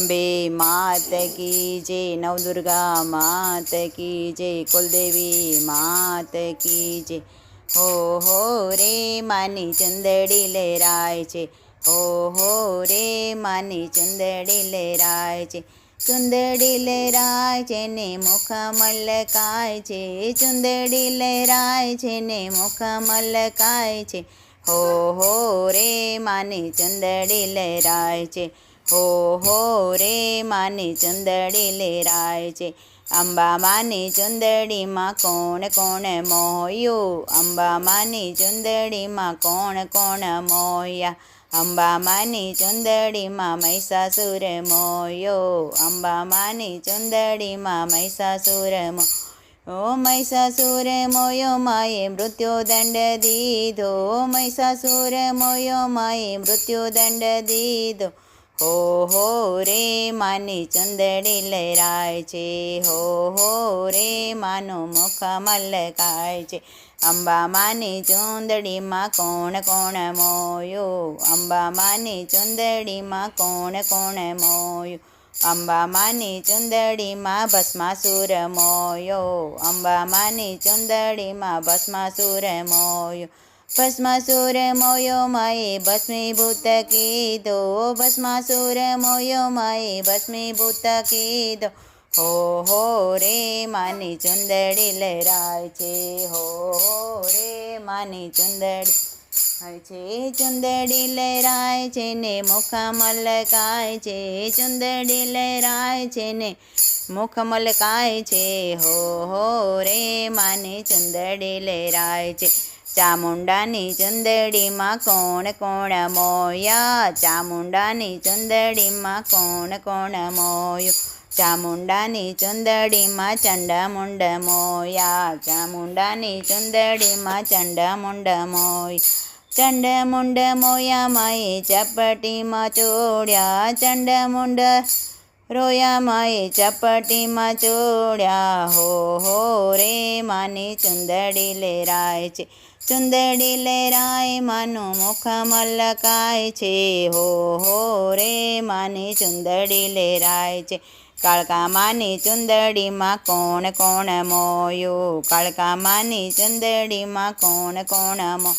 અંબે માત કી જય નવદુર્ગા માત કી જય કુલદેવી માત કી જય. હો હો રે માની ચંદડી લહેરાય છે. હો હો રે માની ચંદડી લહેરાય છે. ચુંદડી લહેરાય છે ને મુખ મલકાય છે. ચુંદડી લહેરાય છે ને મુખ મલકાય છે. હો હો રે માની ચંદડી લહેરાય છે. હો હો રે, માની ચુંદડી લેરાય છે. અંબા માની ચુંદડીમાં કોણ કોણ મોયું? અંબા માની ચુંદડીમાં કોણ કોણ મોયા? અંબા માની ચુંદડીમાં મહિષાસુર મોયો. અંબા માની ચુંદડીમાં મહિષાસુર મો, ઓ મહિષાસુર મોયો, માએ મૃત્યુદંડ દીધો. મહિષાસુર મોયો, માએ મૃત્યુદંડ દીધો. હો રે માની ચુંદડી લહેરાય છે હો હો રે માનો મુખ મલકાય છે. અંબા માની ચુંદડીમાં કોણ કોણ મોયો? અંબા માની ચુંદડીમાં કોણ કોણ મોયો? અંબા માની ચુંદડીમાં ભસ્માસુર મોયો. અંબા માની ચુંદડીમાં ભસ્માસુર મોયો. ભસ્માસુર મોયો ભસ્મીભૂત કીધો ભસ્માસુર મોયો માએ ભસ્મીભૂત કીધો હો હો રે માની ચુંદડી લહેરાય છે હો હો રે માની ચુંદડી હોય છે ચુંદડી લહેરાય છે ને મુખ મલકાય છે ચુંદડી લહેરાય છે ને મુખ મલકાય છે હો હો રે માની ચુંદડી લહેરાય છે ચામુંડાની ચુંદડીમાં કોણ કોણ મોયા? ચામુંડાની ચુંદડીમાં કોણ કોણ મોયું? ચામુંડાની ચુંદડીમાં ચંડામુંડ મોયા? ચામુંડાની ચુંદડીમાં ચંડામુંડ મોય? ચંડમુંડ મોયા માએ ચપટીમાં ચોડ્યા? ચંડમુંડ રોયા માએ ચપટીમાં ચોડ્યા? હો હો, રે, માની ચુંદડી લેરાય છે. ચુંદડી લહેરાય માનું મુખ મલકાય છે. હો હો રે માની ચુંદડી લહેરાય છે. કાળકા માની ચુંદડીમાં કોણ કોણ મોયું? કાળકા માની ચુંદડીમાં કોણ કોણ મો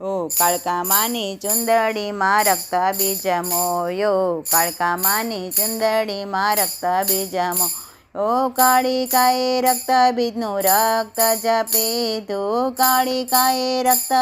ઓ કાળકા માની ચુંદડીમાં રક્ત બીજ મોયો. કાળકા માની ચુંદડીમાં રક્ત બીજ મો ઓ કાળી રક્તબીજનું રક્ત જ પીધું કાળી કાએ રક્ત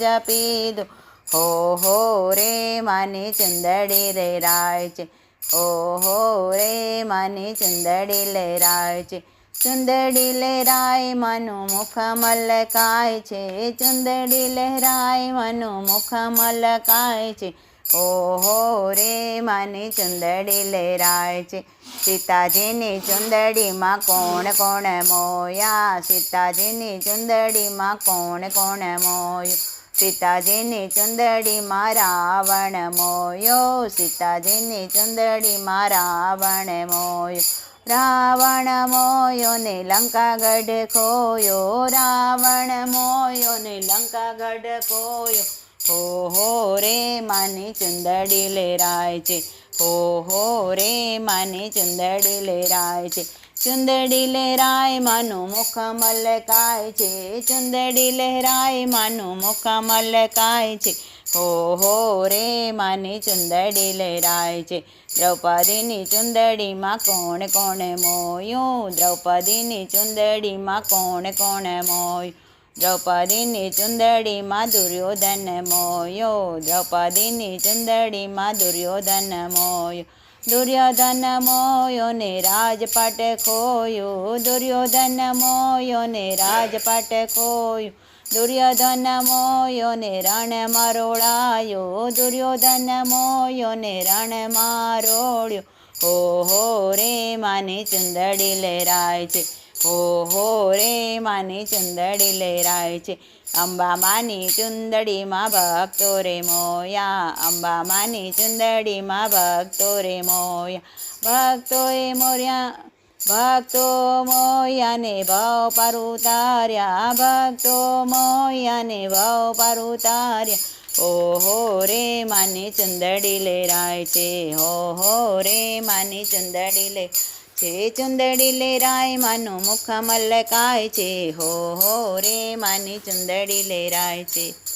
જ પીધું હો હો રે માની ચુંદડી લહેરાય છે. ઓહો રે માની ચુંદડી લહેરાય છે. ચુંદડી લહેરાય માનું મુખ મલકાય છે. ચુંદડી લહેરાય માનું મુખ મલકાય છે. ઓહો રે, માની ચુંદડી લહેરાય છે. સીતાજીની ચુંદડીમાં કોણ કોણ મોયા? સીતાજીની ચુંદડીમાં કોણ કોણ મોયું? સીતાજીની ચુંદડીમાં રાવણ મોયો. સીતાજીની ચુંદડીમાં રાવણ મોયો. રાવણ મોયો ને લંકાગઢ ખોયો. રાવણ મોયો ને લંકાગઢ ખોયો. ઓહો રે માની ચુંદડી લહેરાય છે. ઓહો રે માની ચુંદડી લહેરાય છે. ચુંદડી લહેરાય માનું મુખ મલકાય છે. ચુંદડી લહેરાય માનું મુખ મલકાય છે. ઓહો રે માની ચુંદડી લહેરાય છે. દ્રૌપદીની ચુંદડીમાં કોણ કોણ મોયું? દ્રૌપદીની ચુંદડીમાં કોણ કોણ મોયું? દ્રૌપદીની ચુંદડીમાં દુર્યોધન મોયો દ્રૌપદીની ચુંદડીમાં દુર્યોધન મોયો દુર્યોધન મોયો ને રાજપાટ ખોયો દુર્યોધન મોયો ને રાજપાટ ખોયો દુર્યોધન મોયો ને રણ મરોડાયો દુર્યોધન મોયો ને રણ મારોડ્યો ઓહો રે માની ચુંદડી લહેરાય છે ઓહો રે, માની ચુંદડી લહેરાય છે. અંબા માની ચુંદડીમાં ભક્તો રે મોયા. અંબા માની ચુંદડીમાં ભક્તો રે મોયા. ભક્તોએ મોર્યા, ભક્તો મોયાને ભાવ પર ઉતાર્યા. ભક્તો મોયાને ભાવ પર ઉતાર્યા. ઓહો રે, માની ચુંદડી લહેરાય છે. હો હો રે, માની ચુંદડી લે છે ચુંદડી લેરાય માનું મુખ મલકાય છે. હો હો રે માની ચુંદડી લેરાય છે.